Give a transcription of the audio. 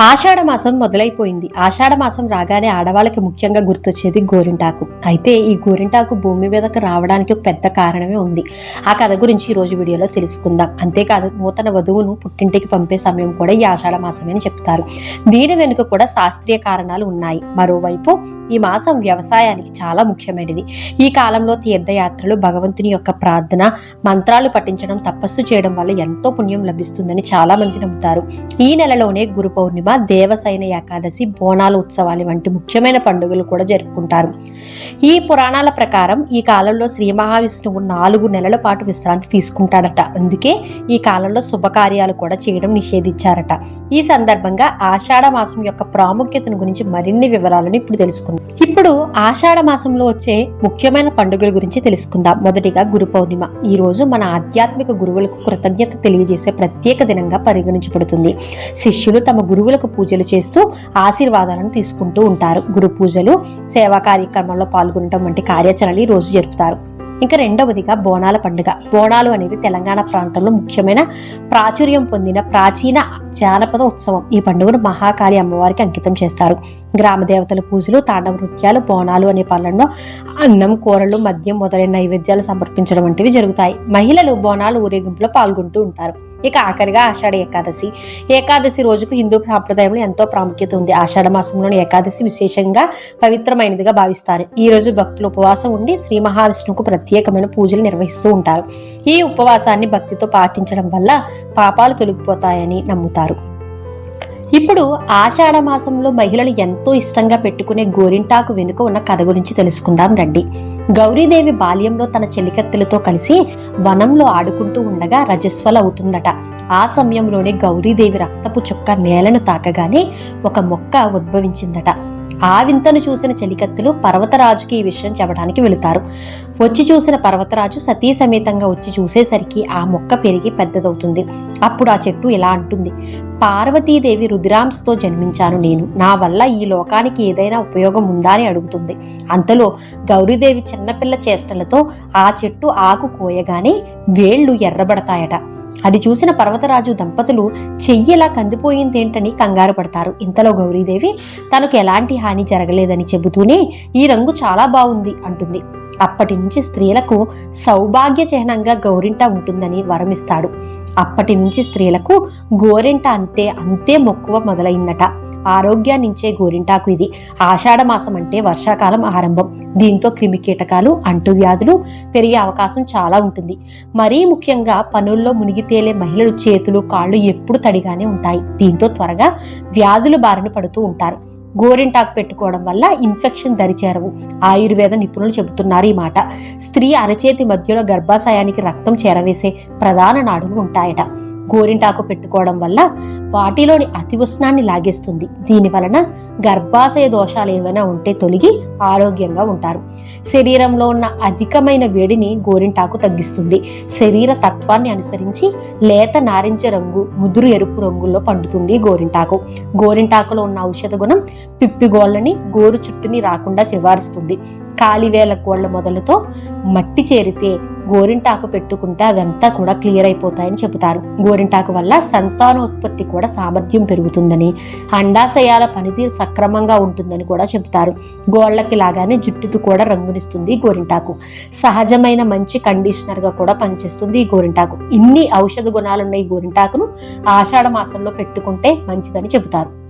ఆషాఢమాసం మొదలైపోయింది. ఆషాఢమాసం రాగానే ఆడవాళ్ళకి ముఖ్యంగా గుర్తొచ్చేది గోరింటాకు. అయితే ఈ గోరింటాకు భూమి మీదకు రావడానికి ఒక పెద్ద కారణమే ఉంది. ఆ కథ గురించి ఈ రోజు వీడియోలో తెలుసుకుందాం. అంతేకాదు నూతన వధువును పుట్టింటికి పంపే సమయం కూడా ఈ ఆషాఢ మాసమే అని చెప్తారు. దీని వెనుక కూడా శాస్త్రీయ కారణాలు ఉన్నాయి. మరోవైపు ఈ మాసం వ్యవసాయానికి చాలా ముఖ్యమైనది. ఈ కాలంలో తీర్థయాత్రలు భగవంతుని యొక్క ప్రార్థన మంత్రాలు పఠించడం తపస్సు చేయడం వల్ల ఎంతో పుణ్యం లభిస్తుందని చాలా మంది నమ్ముతారు. ఈ నెలలోనే గురు పౌర్ణిమ దేవసైన ఏకాదశి బోనాల ఉత్సవాలు వంటి ముఖ్యమైన పండుగలు కూడా జరుపుకుంటారు. ఈ పురాణాల ప్రకారం ఈ కాలంలో శ్రీ మహావిష్ణువు నాలుగు నెలల పాటు విశ్రాంతి తీసుకుంటాడట. అందుకే ఈ కాలంలో శుభకార్యాలు కూడా చేయడం నిషేధించారట. ఈ సందర్భంగా ఆషాఢ మాసం యొక్క ప్రాముఖ్యతను గురించి మరిన్ని వివరాలను ఇప్పుడు తెలుసుకుందాం. ఇప్పుడు ఆషాఢ మాసంలో వచ్చే ముఖ్యమైన పండుగల గురించి తెలుసుకుందాం. మొదటిగా గురు పౌర్ణిమ. ఈ రోజు మన ఆధ్యాత్మిక గురువులకు కృతజ్ఞత తెలియజేసే ప్రత్యేక దినంగా పరిగణించబడుతుంది. శిష్యులు తమ గురువులకు పూజలు చేస్తూ ఆశీర్వాదాలను తీసుకుంటూ ఉంటారు. గురు పూజలు సేవా కార్యక్రమాల్లో పాల్గొనడం వంటి కార్యాచరణలు ఈ రోజు జరుపుతారు. ఇంకా రెండవదిగా బోనాల పండుగ. బోనాలు అనేది తెలంగాణ ప్రాంతంలో ముఖ్యమైన ప్రాచుర్యం పొందిన ప్రాచీన జానపద ఉత్సవం. ఈ పండుగను మహాకాళి అమ్మవారికి అంకితం చేస్తారు. గ్రామ దేవతల పూజలు తాండవ నృత్యాలు బోనాలు అనే పాలనలో అన్నం కూరలు మద్యం మొదలైన నైవేద్యాలు సమర్పించడం వంటివి జరుగుతాయి. మహిళలు బోనాలు ఊరేగింపులో పాల్గొంటూ ఉంటారు. ఇక ఆఖరిగా ఆషాఢ ఏకాదశి. ఏకాదశి రోజుకు హిందూ సాంప్రదాయంలో ఎంతో ప్రాముఖ్యత ఉంది. ఆషాఢ మాసంలోని ఏకాదశి విశేషంగా పవిత్రమైనదిగా భావిస్తారు. ఈ రోజు భక్తులు ఉపవాసం ఉండి శ్రీ మహావిష్ణువుకు ప్రత్యేకమైన పూజలు నిర్వహిస్తూ ఉంటారు. ఈ ఉపవాసాన్ని భక్తితో పాటించడం వల్ల పాపాలు తొలగిపోతాయని నమ్ముతారు. ఇప్పుడు ఆషాఢ మాసంలో మహిళలు ఎంతో ఇష్టంగా పెట్టుకునే గోరింటాకు వెనుక ఉన్న కథ గురించి తెలుసుకుందాం రండి. గౌరీదేవి బాల్యంలో తన చెలికత్తెలతో కలిసి వనంలో ఆడుకుంటూ ఉండగా రజస్వల అవుతుందట. ఆ సమయంలోనే గౌరీదేవి రక్తపు చుక్క నేలను తాకగానే ఒక మొక్క ఉద్భవించిందట. ఆ వింతను చూసిన చలికత్తులు పర్వతరాజుకి ఈ విషయం చెప్పడానికి వెళుతారు. వచ్చి చూసిన పర్వతరాజు సతీ సమేతంగా వచ్చి చూసేసరికి ఆ మొక్క పెరిగి పెద్దదవుతుంది. అప్పుడు ఆ చెట్టు ఇలా అంటుంది. పార్వతీదేవి రుద్రాంశతో జన్మించాను నేను. నా వల్ల ఈ లోకానికి ఏదైనా ఉపయోగం ఉందా అని అడుగుతుంది. అంతలో గౌరీదేవి చిన్నపిల్ల చేష్టలతో ఆ చెట్టు ఆకు కోయగానే వేళ్ళు ఎర్రబడతాయట. అది చూసిన పర్వతరాజు దంపతులు చెయ్యిలా కందిపోయిందేంటని కంగారు పడతారు. ఇంతలో గౌరీదేవి తనకు ఎలాంటి హాని జరగలేదని చెబుతూనే ఈ రంగు చాలా బాగుంది అంటుంది. అప్పటి నుంచి స్త్రీలకు సౌభాగ్య చిహ్నంగా గౌరింట ఉంటుందని వరమిస్తాడు. అప్పటి నుంచి స్త్రీలకు గోరింట అంతే అంతే మొక్కువ మొదలైందట. ఆరోగ్యాన్నించే గోరింటాకు ఇది. ఆషాఢ మాసం అంటే వర్షాకాలం ఆరంభం. దీంతో క్రిమి కీటకాలు అంటువ్యాధులు పెరిగే అవకాశం చాలా ఉంటుంది. మరీ ముఖ్యంగా పనుల్లో మునిగి తేలే మహిళలు చేతులు కాళ్ళు ఎప్పుడు తడిగానే ఉంటాయి. దీంతో త్వరగా వ్యాధులు బారిన పడుతూ ఉంటారు. గోరింటాకు పెట్టుకోవడం వల్ల ఇన్ఫెక్షన్ దరిచేరవు. ఆయుర్వేద నిపుణులు చెబుతున్నారు ఈ మాట. స్త్రీ అరచేతి మధ్యలో గర్భాశయానికి రక్తం చేరవేసే ప్రధాన నాడులు ఉంటాయట. గోరింటాకు పెట్టుకోవడం వల్ల వాటిలోని అతి ఉష్ణాన్ని లాగేస్తుంది. దీని వలన గర్భాశయ దోషాలు ఏమైనా ఉంటే తొలగి ఆరోగ్యంగా ఉంటారు. శరీరంలో ఉన్న అధికమైన వేడిని గోరింటాకు తగ్గిస్తుంది. శరీర తత్వాన్ని అనుసరించి లేత నారింజ రంగు ముదురు ఎరుపు రంగుల్లో పండుతుంది గోరింటాకు. గోరింటాకులో ఉన్న ఔషధ గుణం పిప్పిగోళ్ళని గోరు చుట్టుని రాకుండా నివారిస్తుంది. కాలివేల గోళ్ళ మొదలుతో మట్టి చేరితే గోరింటాకు పెట్టుకుంటే అదంతా కూడా క్లియర్ అయిపోతాయని చెబుతారు. గోరింటాకు వల్ల సంతానోత్పత్తి కూడా సామర్థ్యం పెరుగుతుందని అండాశయాల పనితీరు సక్రమంగా ఉంటుందని కూడా చెబుతారు. గోళ్ళకి లాగానే జుట్టుకి కూడా రంగునిస్తుంది గోరింటాకు. సహజమైన మంచి కండిషనర్గా కూడా పనిచేస్తుంది ఈ గోరింటాకు. ఇన్ని ఔషధ గుణాలున్న ఈ గోరింటాకును ఆషాఢ మాసంలో పెట్టుకుంటే మంచిదని చెబుతారు.